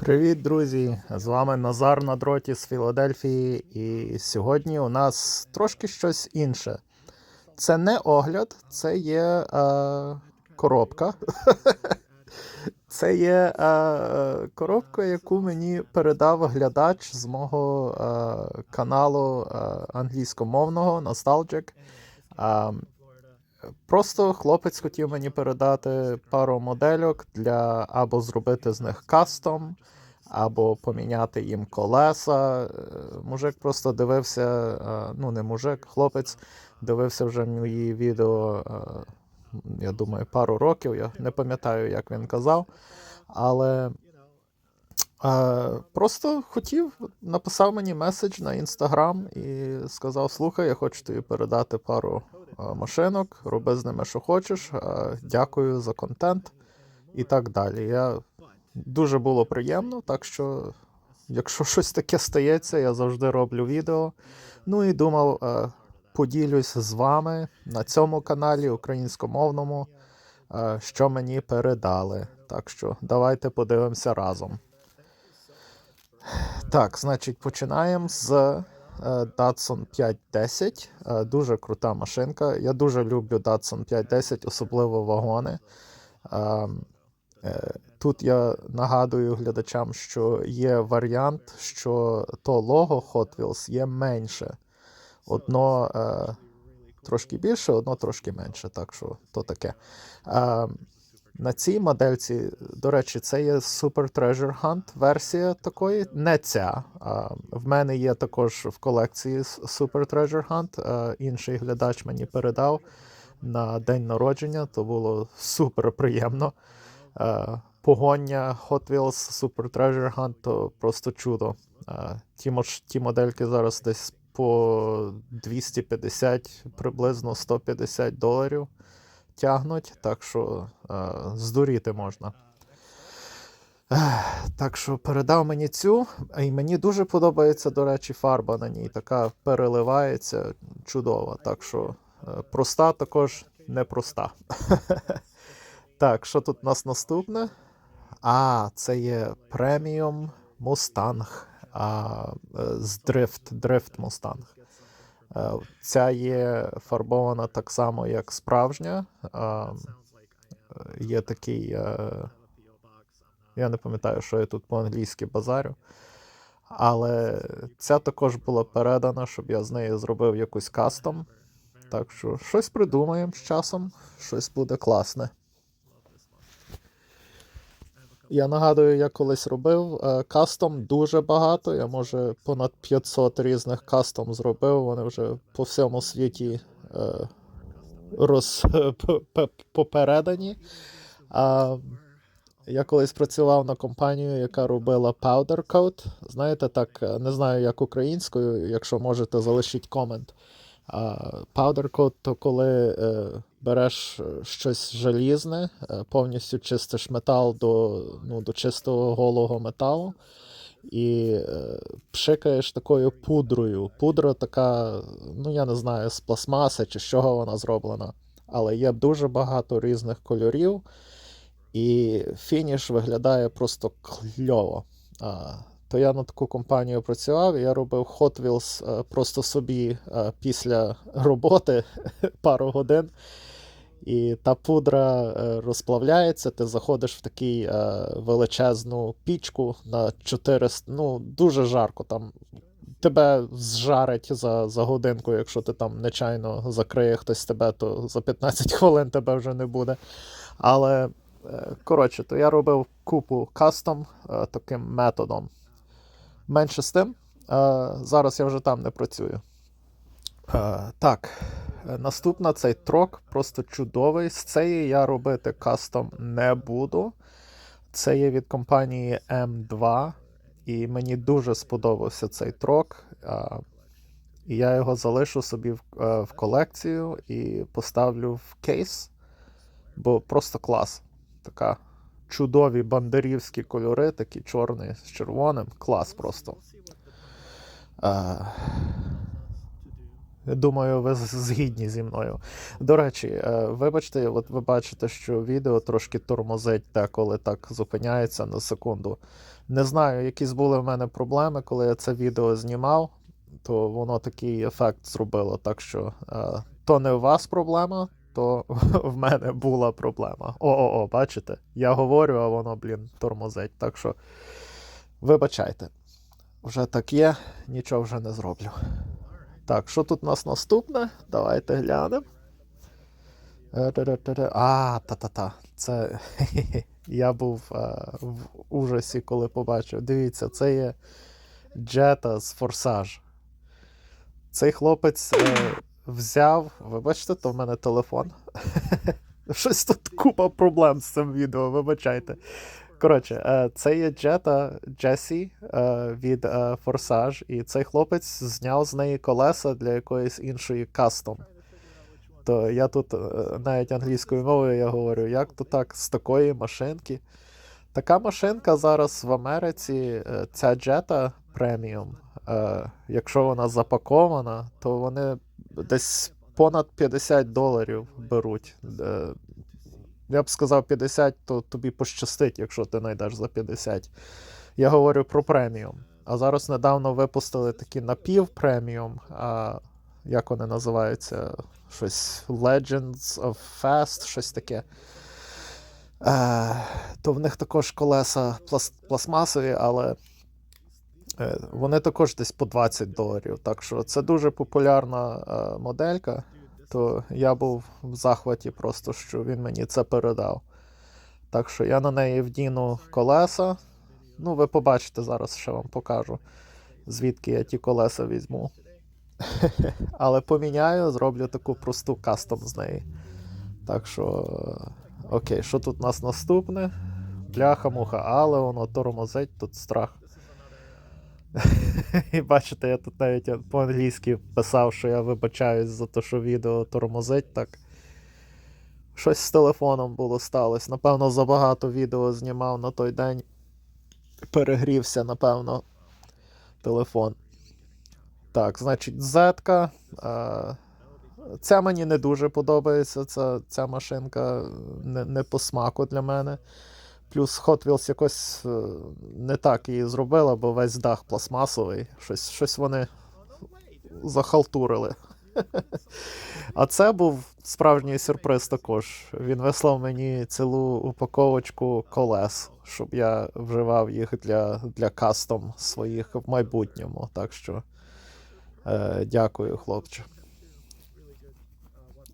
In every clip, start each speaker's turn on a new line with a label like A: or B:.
A: Привіт, друзі! З вами Назар на дроті з Філадельфії. І сьогодні у нас трошки щось інше. Це не огляд, це є е, коробка. Це є е, коробка, яку мені передав глядач з мого е, каналу е, англійськомовного Nostalgic. Е, Просто хлопець хотів мені передати пару модельок для або зробити з них кастом, або поміняти їм колеса. Е, Мужик просто дивився, е, ну не мужик, хлопець дивився вже мої відео, е, я думаю, пару років. Я не пам'ятаю, як він казав. Але просто хотів, написав мені меседж на інстаграм і сказав: Слухай, я хочу тобі передати пару е, машинок, роби з ними, що хочеш. е, Дякую за контент і так далі. Я дуже було приємно, так що, якщо щось таке стається, я завжди роблю відео. Ну і думав, е, поділюсь з вами на цьому каналі українськомовному, е, що мені передали. Так що давайте подивимося разом. Так, значить, починаємо з е, Datsun 510. Е, Дуже крута машинка. Я дуже люблю Datsun 510, особливо вагони. Е, Тут я нагадую глядачам, що є варіант, що то лого Hot Wheels є менше. Одно трошки більше, одно трошки менше. Так що то таке. На цій модельці, до речі, це є Super Treasure Hunt версія такої. Не ця. В мене є також в колекції Super Treasure Hunt. Інший глядач мені передав на день народження. То було супер приємно. Погоння Hot Wheels Super Treasure Hunt то просто чудо. Ті, ті модельки зараз десь по 250, приблизно 150 доларів тягнуть, так що е, здуріти можна. Так що передав мені цю, і мені дуже подобається, до речі, фарба на ній. Така переливається чудова. Так що е, проста також непроста. Так, що тут у нас наступне? А, це є преміум Мустанг е, з дрифт, дрифт Мустанг. Е, Ця є фарбована так само, як справжня. Е, Є такий. е, Я не пам'ятаю, що я тут по-англійськи базарю. Але ця також була передана, щоб я з нею зробив якусь кастом. Так що щось придумаємо з часом, щось буде класне. Я нагадую, я колись робив е, кастом дуже багато. Я може понад 500 різних кастом зробив. Вони вже по всьому світі е, роз, п- п- попередані. Я колись працював на компанію, яка робила Powder Coat. Знаєте, так, е, не знаю, як українською, якщо можете, залишіть комент. Powder coat то коли береш е, щось желізне, е, повністю чистиш метал до, ну, до чистого голого металу і е, пшикаєш такою пудрою. Пудра така, ну я не знаю, з пластмаси чи з чого вона зроблена. Але є дуже багато різних кольорів, і фініш виглядає просто кльово. То я на таку компанію працював, я робив Hot Wheels просто собі після роботи пару годин. І та пудра е, розплавляється, ти заходиш в такий е, величезну пічку на 400, ну, дуже жарко. Там тебе зжарить за, за годинку, якщо ти там нечайно закриє хтось тебе, то за 15 хвилин тебе вже не буде. Але, е, коротше, то я робив купу кастом таким методом. Менше з тим, зараз я вже там не працюю. Так, наступна цей трок просто чудовий. З цієї я робити кастом не буду. Це є від компанії M2, і мені дуже сподобався цей трок. І я його залишу собі в, е, в колекцію і поставлю в кейс, бо просто клас. Така чудові бандерівські кольори, такі чорний з червоним. Клас просто. Думаю, ви згідні зі мною. До речі, е, вибачте, от ви бачите, що відео трошки тормозить деколи так зупиняється на секунду. Не знаю, якісь були в мене проблеми, коли я це відео знімав, то воно такий ефект зробило. Так що е, то не у вас проблема, то в мене була проблема. О-о-о, бачите? Я говорю, а воно, блін, тормозить. Так що вибачайте. Вже так є, нічого вже не зроблю. Так, що тут у нас наступне? Давайте глянемо. Е. А, та-та-та. Це я був е, в ужасі, коли побачив. Дивіться, це є Джета з Форсаж. Цей хлопець е, взяв. Ви бачите, то в мене телефон. Щось тут купа проблем з цим відео, вибачайте. Коротше, е, це є Джета Джесі е, від е, Форсаж, і цей хлопець зняв з неї колеса для якоїсь іншої кастом. То я тут навіть англійською мовою я говорю, як то так з такої машинки. Така машинка зараз в Америці, ця Premium, е, якщо вона запакована, то вони десь понад 50 доларів беруть. Я б сказав 50, то тобі пощастить, якщо ти знайдеш за 50. Я говорю про преміум. А зараз недавно випустили такі напів-преміум. А, як вони називаються? Щось Legends of Fast, щось таке. Е, то в них також колеса плас- пластмасові, але е, вони також десь по 20 доларів. Так що це дуже популярна е, моделька. То я був в захваті просто, що він мені це передав. Так що я на неї вдіну колеса. Ну, ви побачите зараз, ще вам покажу, звідки я ті колеса візьму. Але поміняю, зроблю таку просту кастом з неї. Так що, е, окей, що тут у нас наступне? Бляха-муха, але воно тормозить, тут страх. І бачите, я тут навіть по-англійськи писав, що я вибачаюсь за те, що відео тормозить так. Щось з телефоном було сталося. Напевно, забагато відео знімав на той день. Перегрівся, напевно, телефон. Так, значить, Z. Ця мені не дуже подобається. Ця, ця машинка не, не по смаку для мене. Плюс Hot Wheels якось е, не так її зробила, бо весь дах пластмасовий. Щось, щось вони захалтурили. А це був справжній сюрприз також. Він вислав мені цілу упаковочку колес, щоб я вживав їх для, для кастом своїх в майбутньому. Так що е, дякую, хлопче.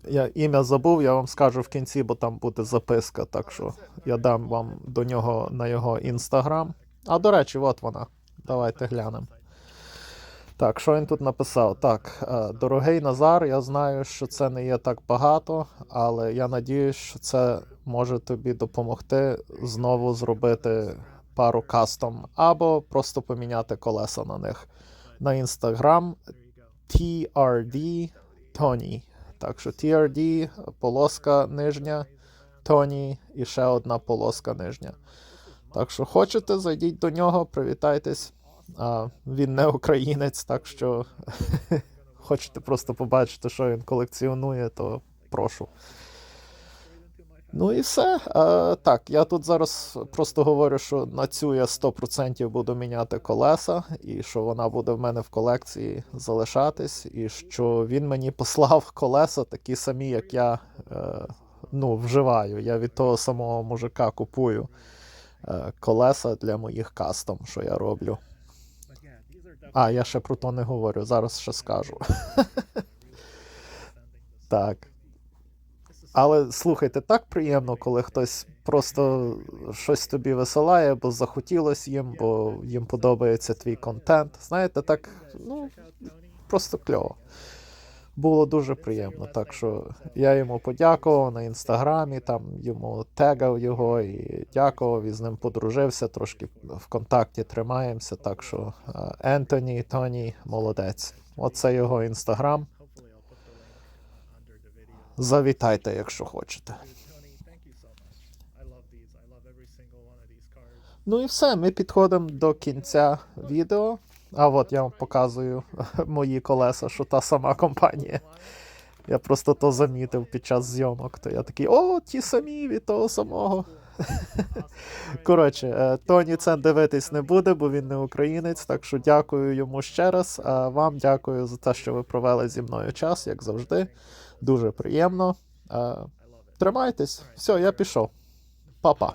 A: Я ім'я забув, я вам скажу в кінці, бо там буде записка, так що я дам вам до нього на його інстаграм. А до речі, от вона. Давайте глянемо. Так, що він тут написав? Так, е, дорогий Назар, я знаю, що це не є так багато, але я надіюсь, що це може тобі допомогти знову зробити пару кастом або просто поміняти колеса на них. На інстаграм TRD Tony. Так що TRD, полоска нижня, Тоні і ще одна полоска нижня. Так що хочете, зайдіть до нього, привітайтесь. А, він не українець, так що хочете просто побачити, що він колекціонує, то прошу. Ну і все. А, так, я тут зараз просто говорю, що на цю я 100% буду міняти колеса, і що вона буде в мене в колекції залишатись, і що він мені послав колеса такі самі, як я е, ну, вживаю. Я від того самого мужика купую е, колеса для моїх кастом, що я роблю. А, я ще про то не говорю, зараз ще скажу. так. Але слухайте, так приємно, коли хтось просто щось тобі висилає, бо захотілось їм, бо їм подобається твій контент. Знаєте, так, ну, просто кльово. Було дуже приємно. Так що я йому подякував на інстаграмі, там йому тегав його і дякував, і з ним подружився, трошки в контакті тримаємося. Так що е, Ентоні, Тоні, молодець. Оце його інстаграм. Завітайте, якщо хочете. Ну і все, ми підходимо до кінця відео. А от я вам показую мої колеса, що та сама компанія. Я просто то замітив під час зйомок. То я такий, о, ті самі від того самого. Коротше, е, Тоні це дивитись не буде, бо він не українець. Так що дякую йому ще раз. А вам дякую за те, що ви провели зі мною час, як завжди. Дуже приємно. Е, Тримайтесь. Все, я пішов. Па-па.